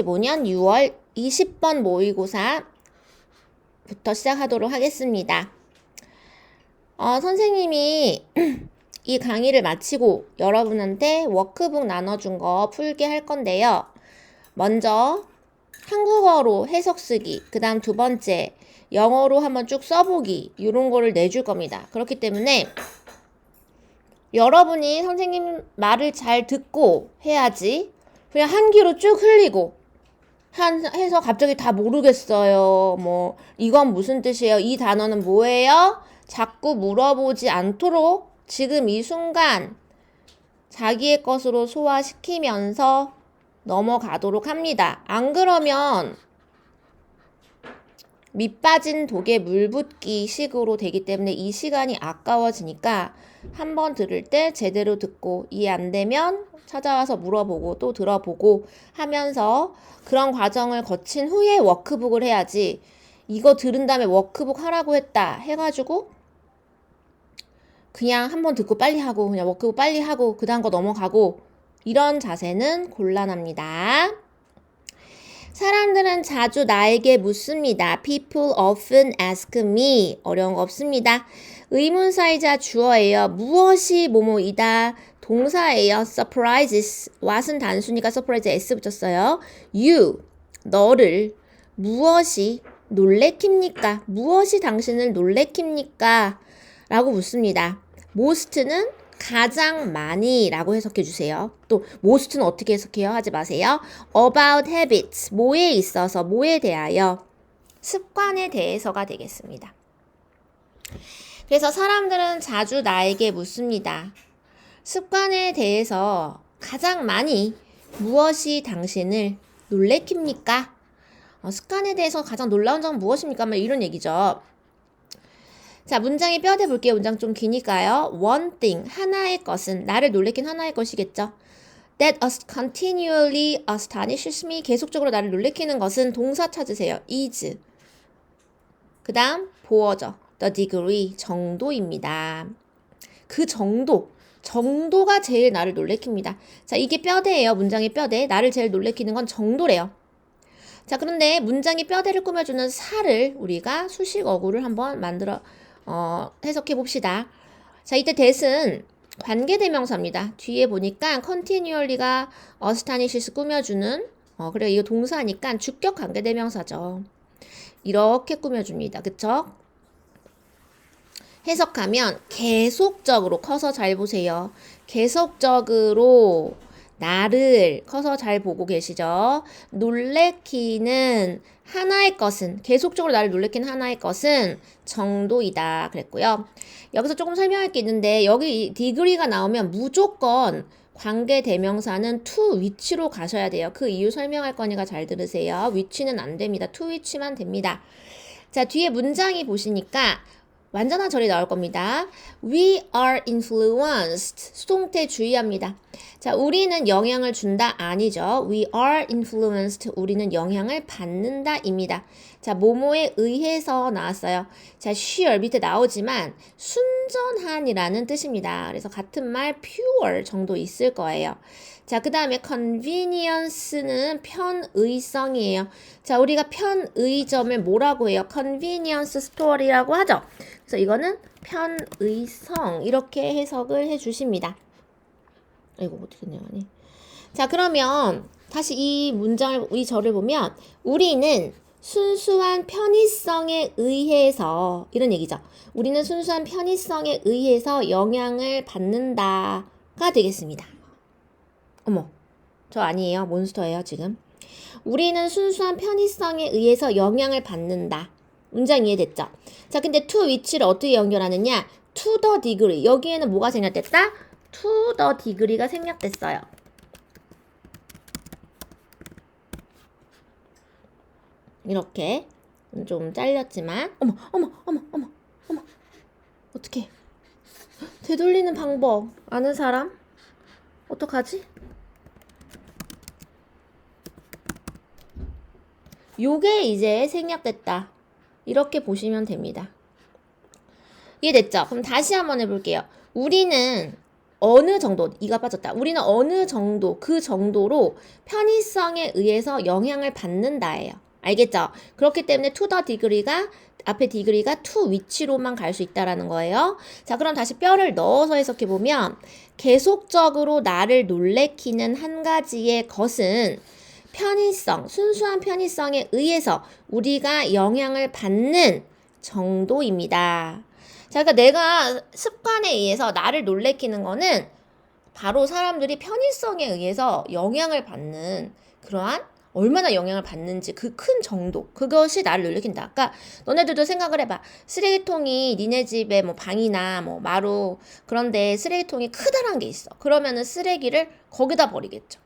2015년 6월 20번 모의고사부터 시작하도록 하겠습니다. 어, 선생님이 이 강의를 마치고 여러분한테 워크북 나눠준 거 풀게 할 건데요. 먼저 한국어로 해석 쓰기, 그 다음 두 번째 영어로 한번 쭉 써보기 이런 거를 내줄 겁니다. 그렇기 때문에 여러분이 선생님 말을 잘 듣고 해야지 그냥 한 귀로 쭉 흘리고 한 해서 갑자기 다 모르겠어요. 뭐 이건 무슨 뜻이에요? 이 단어는 뭐예요? 자꾸 물어보지 않도록 지금 이 순간 자기의 것으로 소화시키면서 넘어가도록 합니다. 안 그러면 밑빠진 독에 물 붓기 식으로 되기 때문에 이 시간이 아까워지니까 한 번 들을 때 제대로 듣고 이해 안 되면 찾아와서 물어보고 또 들어보고 하면서 그런 과정을 거친 후에 워크북을 해야지 이거 들은 다음에 워크북 하라고 했다 해가지고 그냥 한 번 듣고 빨리 하고 그냥 워크북 빨리 하고 그 다음 거 넘어가고 이런 자세는 곤란합니다. 사람들은 자주 나에게 묻습니다. People often ask me. 어려운 거 없습니다. 의문사이자 주어예요. 무엇이 뭐뭐이다. 동사예요. surprises. what은 단수니까 surprise s 붙였어요. you. 너를. 무엇이 놀래킵니까? 무엇이 당신을 놀래킵니까? 라고 묻습니다. most는 가장 많이 라고 해석해 주세요. 또 most는 어떻게 해석해요? 하지 마세요. about habits 뭐에 있어서 뭐에 대하여 습관에 대해서가 되겠습니다. 그래서 사람들은 자주 나에게 묻습니다. 습관에 대해서 가장 많이 무엇이 당신을 놀래킵니까? 어, 습관에 대해서 가장 놀라운 점은 무엇입니까? 뭐 이런 얘기죠. 자, 문장의 뼈대 볼게요. 문장 좀 기니까요. One thing, 하나의 것은, 나를 놀래킨 하나의 것이겠죠. That continually astonishes me. 계속적으로 나를 놀래키는 것은 동사 찾으세요. is. 그 다음, 보어죠. The degree, 정도입니다. 그 정도. 정도가 제일 나를 놀래킵니다. 자, 이게 뼈대예요. 문장의 뼈대. 나를 제일 놀래키는 건 정도래요. 자, 그런데 문장의 뼈대를 꾸며주는 살을 우리가 수식 어구를 한번 만들어 어, 해석해 봅시다. 자, 이때 that은 관계대명사입니다. 뒤에 보니까 continually가 astonishes 꾸며주는 어, 그래 이거 동사니까 주격 관계대명사죠. 이렇게 꾸며줍니다. 그쵸? 해석하면 계속적으로 커서 잘 보세요. 계속적으로 나를 커서 잘 보고 계시죠? 놀래키는 하나의 것은 계속적으로 나를 놀래키는 하나의 것은 정도이다 그랬고요. 여기서 조금 설명할 게 있는데 여기 디그리가 나오면 무조건 관계 대명사는 to 위치로 가셔야 돼요. 그 이유 설명할 거니까 잘 들으세요. 위치는 안 됩니다. to 위치만 됩니다. 자, 뒤에 문장이 보시니까 완전한 절이 나올 겁니다. We are influenced. 수동태 주의합니다. 자, 우리는 영향을 준다 아니죠. We are influenced. 우리는 영향을 받는다입니다. 자, 모모에 의해서 나왔어요. 자, sure 밑에 나오지만 순전한이라는 뜻입니다. 그래서 같은 말 pure 정도 있을 거예요. 자, 그 다음에 convenience는 편의성이에요. 자, 우리가 편의점을 뭐라고 해요? convenience store이라고 하죠. 그래서 이거는 편의성 이렇게 해석을 해 주십니다. 이거 어떻게 내야니? 자, 그러면 다시 이 문장을 이 절을 보면 우리는 순수한 편의성에 의해서 이런 얘기죠. 우리는 순수한 편의성에 의해서 영향을 받는다가 되겠습니다. 어머, 저 아니에요. 몬스터예요, 지금. 우리는 순수한 편의성에 의해서 영향을 받는다. 문장 이해됐죠? 자, 근데 to 위치를 어떻게 연결하느냐? to the degree. 여기에는 뭐가 생략됐다? to the degree가 생략됐어요. 이렇게 좀 잘렸지만 어머 어머 어머 어머 어머 어떻게 되돌리는 방법 아는 사람 어떡하지? 요게 이제 생략됐다. 이렇게 보시면 됩니다. 이해됐죠? 그럼 다시 한번 해볼게요. 우리는 어느 정도 이가 빠졌다. 우리는 어느 정도 그 정도로 편의성에 의해서 영향을 받는다예요. 알겠죠? 그렇기 때문에 the degree가 앞에 degree가 to 위치로만 갈 수 있다라는 거예요. 자, 그럼 다시 뼈를 넣어서 해석해 보면 계속적으로 나를 놀래키는 한 가지의 것은 편의성, 순수한 편의성에 의해서 우리가 영향을 받는 정도입니다. 자, 그러니까 내가 습관에 의해서 나를 놀래키는 거는 바로 사람들이 편의성에 의해서 영향을 받는 그러한 얼마나 영향을 받는지 그 큰 정도 그것이 나를 놀래킨다. 아까 너네들도 생각을 해봐. 쓰레기통이 니네 집에 뭐 방이나 뭐 마루 그런데 쓰레기통이 크다란 게 있어. 그러면은 쓰레기를 거기다 버리겠죠.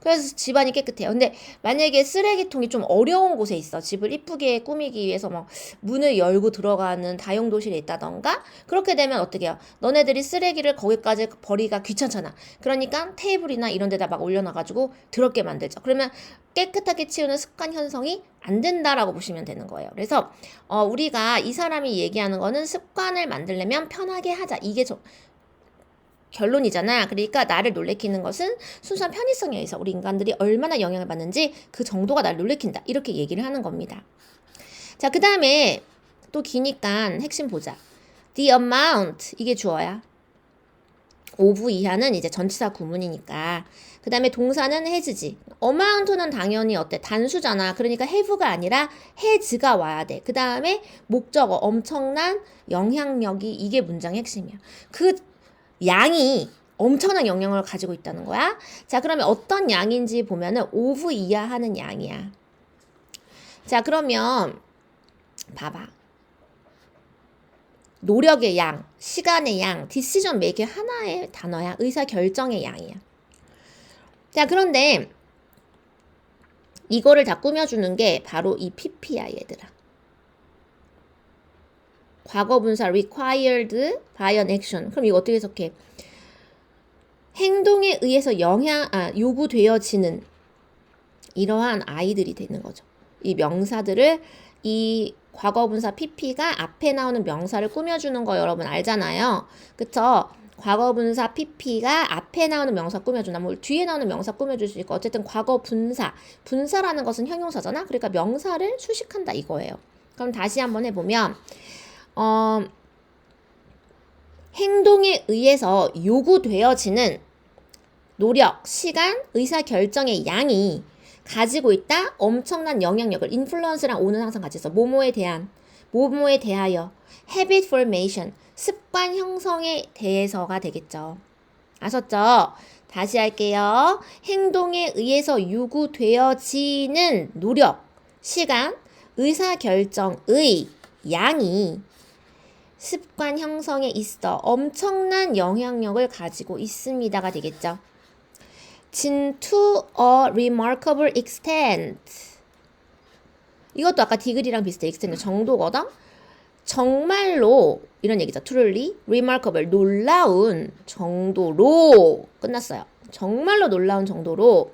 그래서 집안이 깨끗해요. 근데 만약에 쓰레기통이 좀 어려운 곳에 있어. 집을 이쁘게 꾸미기 위해서 막 문을 열고 들어가는 다용도실에 있다던가 그렇게 되면 어떻게 해요? 너네들이 쓰레기를 거기까지 버리기가 귀찮잖아. 그러니까 테이블이나 이런 데다 막 올려놔가지고 더럽게 만들죠. 그러면 깨끗하게 치우는 습관 형성이 안 된다라고 보시면 되는 거예요. 그래서 어, 우리가 이 사람이 얘기하는 거는 습관을 만들려면 편하게 하자. 이게 저, 결론이잖아. 그러니까 나를 놀래키는 것은 순수한 편의성에 의해서 우리 인간들이 얼마나 영향을 받는지 그 정도가 나를 놀래킨다. 이렇게 얘기를 하는 겁니다. 자, 그 다음에 또 기니까 핵심 보자. The amount 이게 주어야. 오브 이하는 이제 전치사 구문이니까. 그 다음에 동사는 has지. amount는 당연히 어때? 단수잖아. 그러니까 have가 아니라 has가 와야 돼. 그 다음에 목적어 엄청난 영향력이 이게 문장의 핵심이야. 그 양이 엄청난 영향을 가지고 있다는 거야. 자, 그러면 어떤 양인지 보면은 오브 이하 하는 양이야. 자, 그러면 봐봐. 노력의 양, 시간의 양, 디시전 메이킹 하나의 단어야. 의사 결정의 양이야. 자, 그런데 이거를 다 꾸며주는 게 바로 이 PP야, 얘들아. 과거 분사 required by an action. 그럼 이거 어떻게 해석해? 행동에 의해서 영향, 아, 요구되어지는 이러한 아이들이 되는 거죠. 이 명사들을 이 과거 분사 pp가 앞에 나오는 명사를 꾸며주는 거 여러분 알잖아요. 그쵸? 과거 분사 pp가 앞에 나오는 명사 꾸며준다. 뭐 뒤에 나오는 명사 꾸며줄 수 있고 어쨌든 과거 분사. 분사라는 것은 형용사잖아. 그러니까 명사를 수식한다 이거예요. 그럼 다시 한번 해보면 어, 행동에 의해서 요구되어지는 노력, 시간, 의사 결정의 양이 가지고 있다 엄청난 영향력을 인플루언스랑 오는 항상 같이 써 모모에 대한 모모에 대하여 habit formation 습관 형성에 대해서가 되겠죠. 아셨죠? 다시 할게요. 행동에 의해서 요구되어지는 노력, 시간, 의사 결정의 양이 습관 형성에 있어 엄청난 영향력을 가지고 있습니다가 되겠죠. 진 to a remarkable extent. 이것도 아까 디그리랑 비슷해. extent 정도거든. 정말로 이런 얘기죠. truly remarkable 놀라운 정도로 끝났어요. 정말로 놀라운 정도로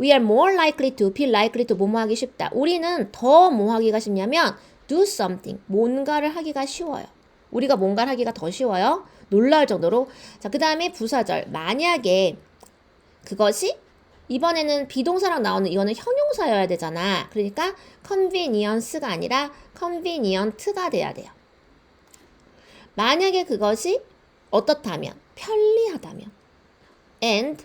we are more likely to feel likely to 뭐뭐 하기 쉽다. 우리는 더 뭐 하기가 쉽냐면 do something 뭔가를 하기가 쉬워요. 우리가 뭔가를 하기가 더 쉬워요. 놀라울 정도로. 자, 그 다음에 부사절. 만약에 그것이 이번에는 비동사랑 나오는 이거는 형용사여야 되잖아. 그러니까 convenience가 아니라 convenient가 돼야 돼요. 만약에 그것이 어떻다면 편리하다면 and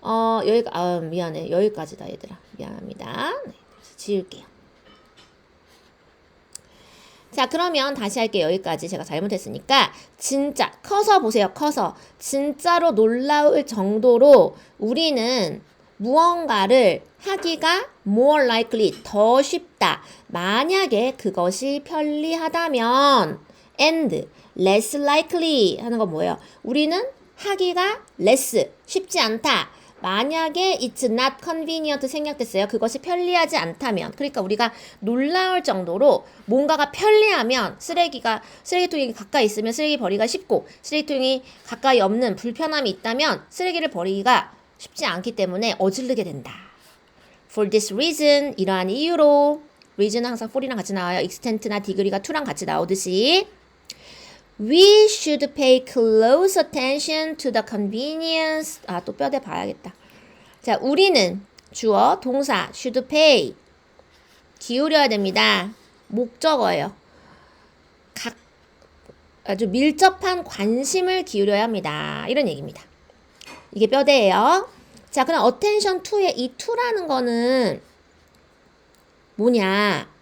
어 여기 아 미안해 여기까지다 얘들아 미안합니다. 네, 지울게요. 자, 그러면 다시 할게요. 여기까지 제가 잘못했으니까. 진짜, 커서 보세요. 커서. 진짜로 놀라울 정도로 우리는 무언가를 하기가 more likely, 더 쉽다. 만약에 그것이 편리하다면, and less likely 하는 건 뭐예요? 우리는 하기가 less, 쉽지 않다. 만약에 it's not convenient 생략됐어요. 그것이 편리하지 않다면. 그러니까 우리가 놀라울 정도로 뭔가가 편리하면 쓰레기가 쓰레기통이 가까이 있으면 쓰레기 버리기가 쉽고 쓰레기통이 가까이 없는 불편함이 있다면 쓰레기를 버리기가 쉽지 않기 때문에 어질르게 된다. For this reason 이러한 이유로 reason은 항상 for이랑 같이 나와요. extent나 degree가 to랑 같이 나오듯이 We should pay close attention to the convenience. 아, 또 뼈대 봐야겠다. 자, 우리는 주어, 동사, should pay. 기울여야 됩니다. 목적어예요. 각, 아주 밀접한 관심을 기울여야 합니다. 이런 얘기입니다. 이게 뼈대예요. 자, 그럼 attention to의 이 to라는 거는 뭐냐?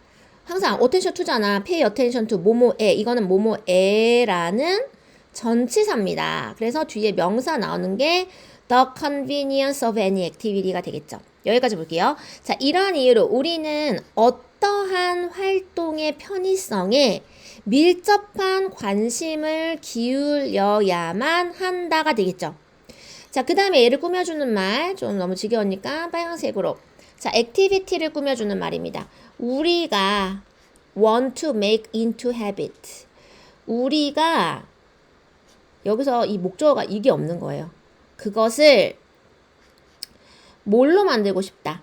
항상 attention to잖아. pay attention to 뭐뭐에 이거는 뭐뭐에라는 전치사입니다. 그래서 뒤에 명사 나오는 게 the convenience of any activity가 되겠죠. 여기까지 볼게요. 자, 이러한 이유로 우리는 어떠한 활동의 편의성에 밀접한 관심을 기울여야만 한다가 되겠죠. 자, 그 다음에 얘를 꾸며주는 말, 좀 너무 지겨우니까 빨간색으로. 자, 액티비티를 꾸며주는 말입니다. 우리가 want to make into habit. 우리가 여기서 이 목적어가 이게 없는 거예요. 그것을 뭘로 만들고 싶다.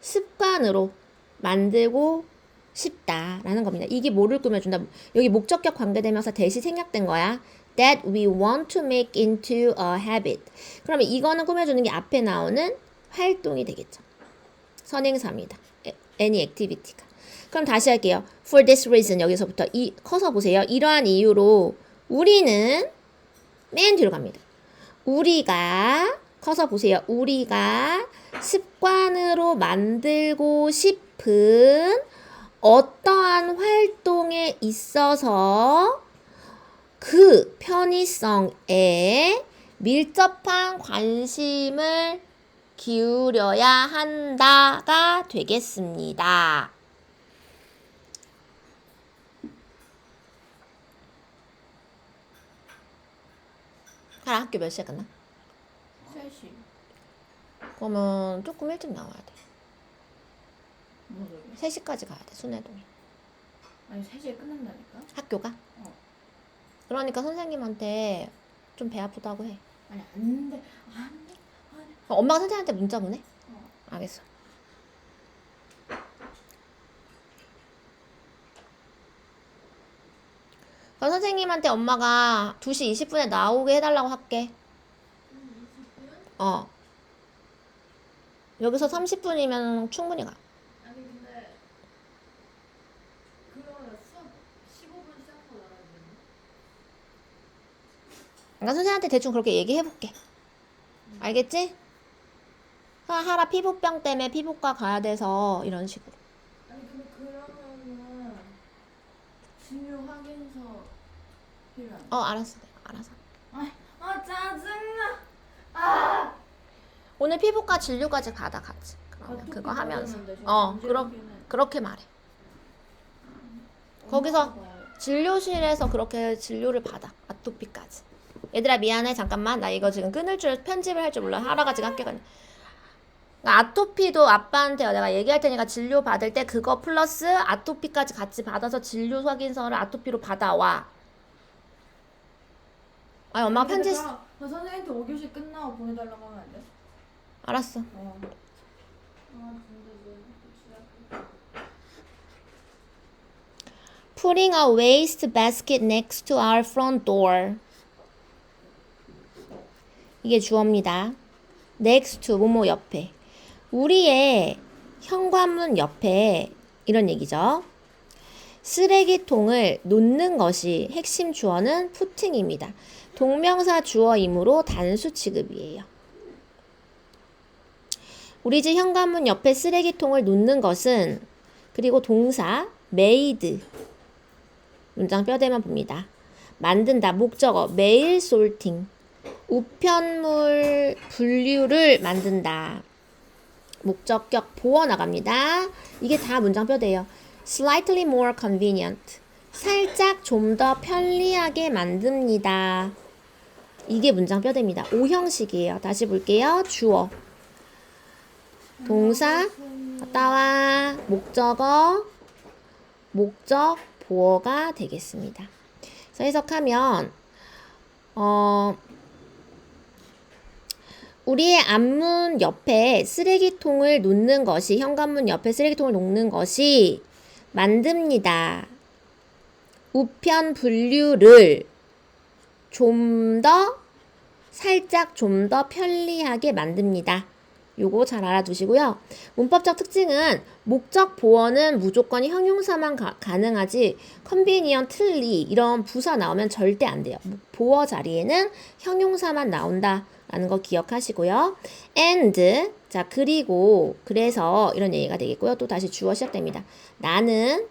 습관으로 만들고 싶다라는 겁니다. 이게 뭐를 꾸며준다. 여기 목적격 관계대명사 대시 생략된 거야. That we want to make into a habit. 그러면 이거는 꾸며주는 게 앞에 나오는 활동이 되겠죠. 선행사입니다. 에- any activity가. 그럼 다시 할게요. For this reason 여기서부터 이 커서 보세요. 이러한 이유로 우리는 맨 뒤로 갑니다. 우리가 커서 보세요. 우리가 습관으로 만들고 싶은 어떠한 활동에 있어서 그 편의성에 밀접한 관심을 기울여야 한다가 되겠습니다. 하라 학교 몇 시에 끝나? 3시. 그러면 조금 일찍 나와야 돼. 뭐 소리? 3시까지 가야 돼, 순회동에. 아니 3시에 끝난다니까? 학교가? 어. 그러니까 선생님한테 좀 배 아프다고 해. 아니 안 돼. 안 돼. 안 돼. 그럼 엄마가 선생님한테 문자 보내? 어. 알겠어. 그럼 선생님한테 엄마가 2시 20분에 나오게 해달라고 할게. 어. 여기서 30분이면 충분히 가. 아니 근데 그러면 수업 15분 시작하고 나가야 되는 그러니까 선생님한테 대충 그렇게 얘기해볼게. 알겠지? 하- 하라 피부병 때문에 피부과 가야 돼서 이런 식으로. 아니 근데 그러면은 진료 확인서 필요한 어, 알았어. 내가 알아서. 아 짜증나 아 오늘 피부과 진료까지 가다 갔지. 그러면 그거 하면서. 어, 그러, 그렇게 말해. 거기서 진료실에서 그렇게 진료를 받아. 아토피까지. 얘들아 미안해 잠깐만 나 이거 지금 끊을 줄 편집을 할 줄 몰라 하라가 지금 학교 가네. 그러니까 아토피도 아빠한테 내가 얘기할 테니까 진료 받을 때 그거 플러스 아토피까지 같이 받아서 진료 확인서를 아토피로 받아와. 아니 엄마가 편지 쓰- 나 선생님한테 5교시 끝나고 보내달라고 하면 안 돼? 알았어. 어. 아 근데 Putting a waste basket next to our front door. 이게 주어입니다. next to 뭐뭐 옆에. 우리의 현관문 옆에 이런 얘기죠. 쓰레기통을 놓는 것이 핵심 주어는 putting입니다. 동명사 주어이므로 단수 취급이에요. 우리 집 현관문 옆에 쓰레기통을 놓는 것은 그리고 동사 made 문장 뼈대만 봅니다. 만든다 목적어 매일 솔팅 우편물 분류를 만든다. 목적격 보어 나갑니다. 이게 다 문장 뼈대예요. slightly more convenient 살짝 좀 더 편리하게 만듭니다. 이게 문장 뼈대입니다. 오형식이에요. 다시 볼게요. 주어 동사 갔다 와 목적어 목적 보어가 되겠습니다. 그래서 해석하면 어 우리의 앞문 옆에 쓰레기통을 놓는 것이 현관문 옆에 쓰레기통을 놓는 것이 만듭니다. 우편 분류를 좀 더 살짝 좀 더 편리하게 만듭니다. 요거 잘 알아두시고요. 문법적 특징은 목적 보어는 무조건 형용사만 가, 가능하지 컨비니언틀리 이런 부사 나오면 절대 안 돼요. 보어 자리에는 형용사만 나온다 라는 거 기억하시고요. and 자 그리고 그래서 이런 얘기가 되겠고요. 또 다시 주어 시작됩니다. 나는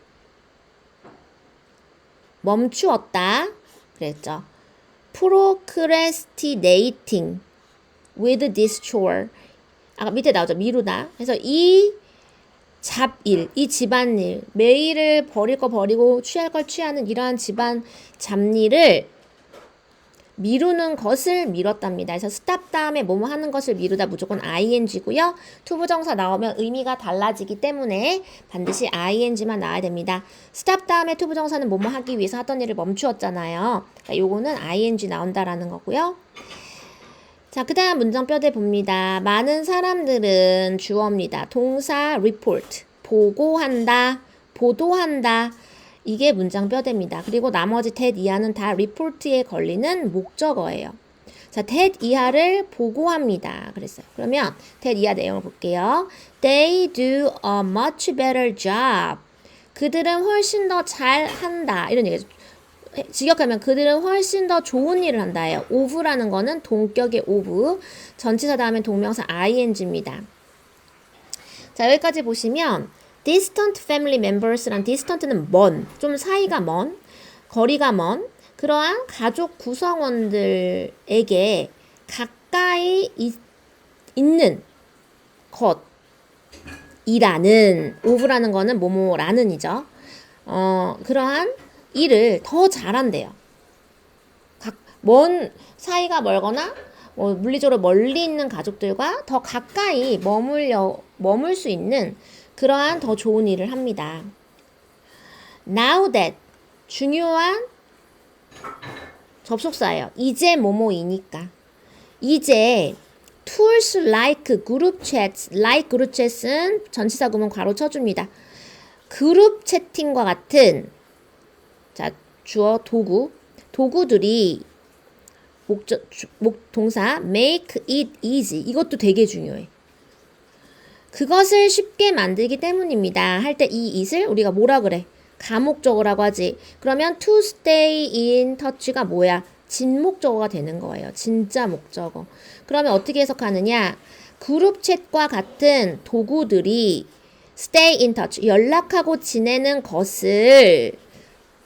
멈추었다 그랬죠. procrastinating with this chore. 아까 밑에 나오죠. 미루다. 그래서 이 잡일, 이 집안일, 매일을 버릴 거 버리고 취할 걸 취하는 이러한 집안 잡일을 미루는 것을 미뤘답니다. 그래서 stop 다음에 뭐뭐 하는 것을 미루다 무조건 ing고요. 투부정사 나오면 의미가 달라지기 때문에 반드시 ing만 나와야 됩니다. stop 다음에 투부정사는 뭐뭐 하기 위해서 하던 일을 멈추었잖아요. 그러니까 요거는 ing 나온다라는 거고요. 자, 그 다음 문장 뼈대 봅니다. 많은 사람들은 주어입니다. 동사 report, 보고한다, 보도한다. 이게 문장 뼈대입니다. 그리고 나머지 that 이하는 다 report에 걸리는 목적어예요. 자, that 이하를 보고합니다. 그랬어요. 그러면 that 이하 내용을 볼게요. They do a much better job. 그들은 훨씬 더 잘한다. 이런 얘기죠. 직역하면 그들은 훨씬 더 좋은 일을 한다예요. of라는 거는 동격의 of, 전치사 다음에 동명사 ing입니다. 자 여기까지 보시면 distant family members란 distant는 먼, 좀 사이가 먼, 거리가 먼 그러한 가족 구성원들에게 가까이 있, 있는 것이라는 of라는 거는 뭐뭐라는이죠. 어 그러한 일을 더 잘한대요. 각, 먼 사이가 멀거나 뭐 물리적으로 멀리 있는 가족들과 더 가까이 머물려 머물 수 있는 그러한 더 좋은 일을 합니다. Now that 중요한 접속사예요. 이제 뭐뭐이니까. 이제 tools like group chats, like group chat은 전치사 구문 괄호 쳐줍니다. 그룹 채팅과 같은 자, 주어 도구. 도구들이 목적 주- 목 동사 make it easy. 이것도 되게 중요해. 그것을 쉽게 만들기 때문입니다. 할 때 이 it을 우리가 뭐라 그래? 가목적어라고 하지. 그러면 to stay in touch가 뭐야? 진목적어가 되는 거예요. 진짜 목적어. 그러면 어떻게 해석하느냐? 그룹 챗과 같은 도구들이 stay in touch, 연락하고 지내는 것을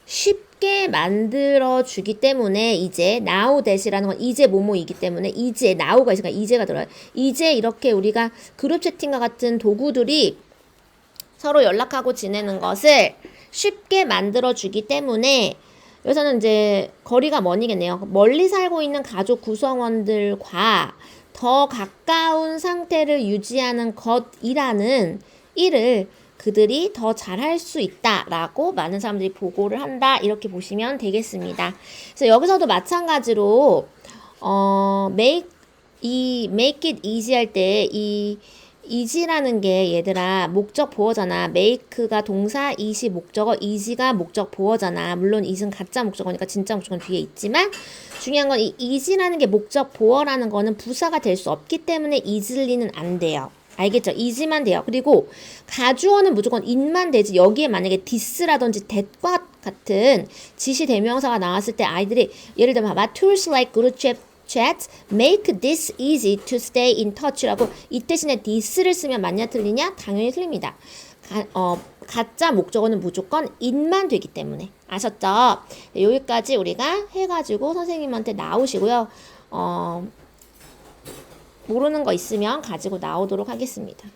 쉽게 만들어 주기 때문에 이제 now that이라는 건 이제 뭐뭐이기 때문에 이제 now가 있으니까 이제가 들어요. 이제 이렇게 우리가 그룹 채팅과 같은 도구들이 서로 연락하고 지내는 것을 쉽게 만들어 주기 때문에 여기서는 이제 거리가 머니겠네요. 멀리 살고 있는 가족 구성원들과 더 가까운 상태를 유지하는 것이라는 일을 그들이 더 잘할 수 있다라고 많은 사람들이 보고를 한다 이렇게 보시면 되겠습니다. 그래서 여기서도 마찬가지로 어 make 이 make it easy 할 때 이 easy라는 게 얘들아 목적 보어잖아. make가 동사, it이 목적어, easy가 목적 보어잖아. 물론 it은 가짜 목적어니까 진짜 목적어는 뒤에 있지만 중요한 건 이 easy라는 게 목적 보어라는 거는 부사가 될 수 없기 때문에 easily는 안 돼요. 알겠죠? easy만 돼요. 그리고 가주어는 무조건 it만 되지 여기에 만약에 this라든지 that과 같은 지시 대명사가 나왔을 때 아이들이 예를 들면 봐봐 tools like group chat make this easy to stay in touch라고 이 대신에 this를 쓰면 맞냐 틀리냐? 당연히 틀립니다. 가, 어, 가짜 목적어는 무조건 it만 되기 때문에 아셨죠? 네, 여기까지 우리가 해가지고 선생님한테 나오시고요. 어, 모르는 거 있으면 가지고 나오도록 하겠습니다.